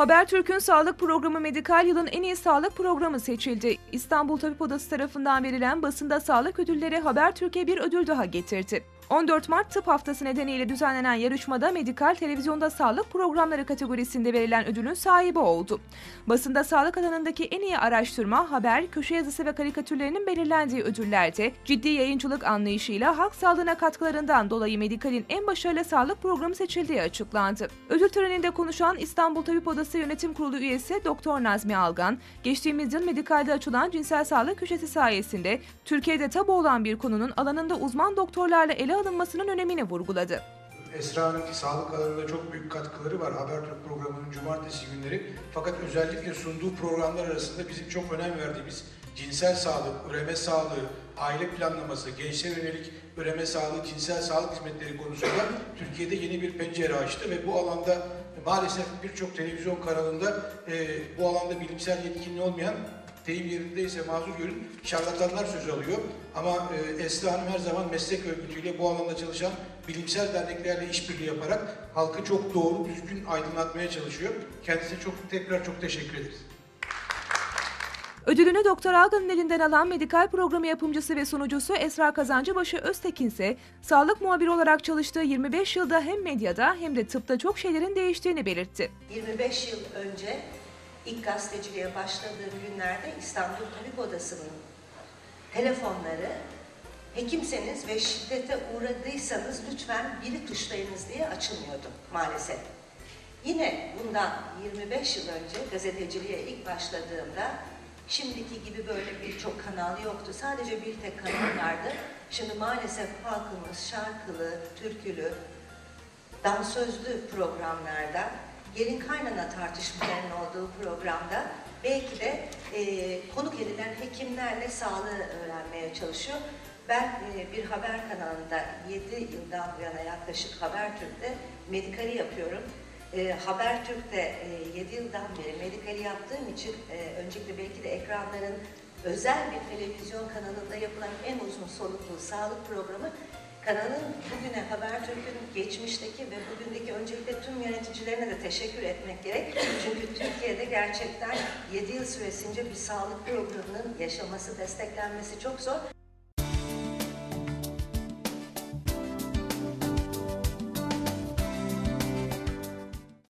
Habertürk'ün sağlık programı Medikal yılın en iyi sağlık programı seçildi. İstanbul Tabip Odası tarafından verilen basında sağlık ödülleri Habertürk'e bir ödül daha getirdi. 14 Mart Tıp Haftası nedeniyle düzenlenen yarışmada Medikal Televizyonda Sağlık Programları kategorisinde verilen ödülün sahibi oldu. Basında sağlık alanındaki en iyi araştırma, haber, köşe yazısı ve karikatürlerinin belirlendiği ödüllerde ciddi yayıncılık anlayışıyla halk sağlığına katkılarından dolayı Medikal'in en başarılı sağlık programı seçildiği açıklandı. Ödül töreninde konuşan İstanbul Tabip Odası Yönetim Kurulu üyesi Doktor Nazmi Algan, geçtiğimiz yıl Medikal'de açılan cinsel sağlık köşesi sayesinde Türkiye'de tabu olan bir konunun alanında uzman doktorlarla ele alınmasının önemini vurguladı. Esra'nın sağlık alanında çok büyük katkıları var Habertürk programının cumartesi günleri. Fakat özellikle sunduğu programlar arasında bizim çok önem verdiğimiz cinsel sağlık, üreme sağlığı, aile planlaması, gençlere yönelik üreme sağlığı, cinsel sağlık hizmetleri konusunda Türkiye'de yeni bir pencere açtı ve bu alanda maalesef birçok televizyon kanalında e, bu alanda bilimsel yetkinliği olmayan deyim yerindeyse mazur görün şarlatanlar söz alıyor. Ama e, Esra Hanım her zaman meslek örgütüyle bu alanda çalışan bilimsel derneklerle işbirliği yaparak halkı çok doğru, düzgün aydınlatmaya çalışıyor. Kendisine çok tekrar çok teşekkür ederiz. Ödülünü Doktor Algan'ın elinden alan medikal programı yapımcısı ve sunucusu Esra Kazancıbaşı Öztekin ise sağlık muhabiri olarak çalıştığı 25 yılda hem medyada hem de tıpta çok şeylerin değiştiğini belirtti. 25 yıl önce ilk gazeteciliğe başladığım günlerde İstanbul Tabip Odası'nın telefonları hekimseniz ve şiddete uğradıysanız lütfen biri tuşlayınız diye açılmıyordu maalesef. Yine bundan 25 yıl önce gazeteciliğe ilk başladığımda şimdiki gibi böyle birçok kanal yoktu. Sadece bir tek kanal vardı. Şimdi maalesef halkımız şarkılı, türkülü, dansözlü programlarda, gelin kaynana tartışmalarının olduğu programda belki de e, konuk edilen hekimlerle sağlığı öğrenmeye çalışıyor. Ben e, bir haber kanalında 7 yıldan bu yana yaklaşık Habertürk'te medikali yapıyorum. E, Habertürk'te e, 7 yıldan beri medikali yaptığım için e, öncelikle belki de ekranların özel bir televizyon kanalında yapılan en uzun soluklu sağlık programı Kanalın bugüne Habertürk'ün geçmişteki ve bugündeki öncelikle tüm yöneticilerine de teşekkür etmek gerek. Çünkü Türkiye'de gerçekten 7 yıl süresince bir sağlık programının yaşaması, desteklenmesi çok zor.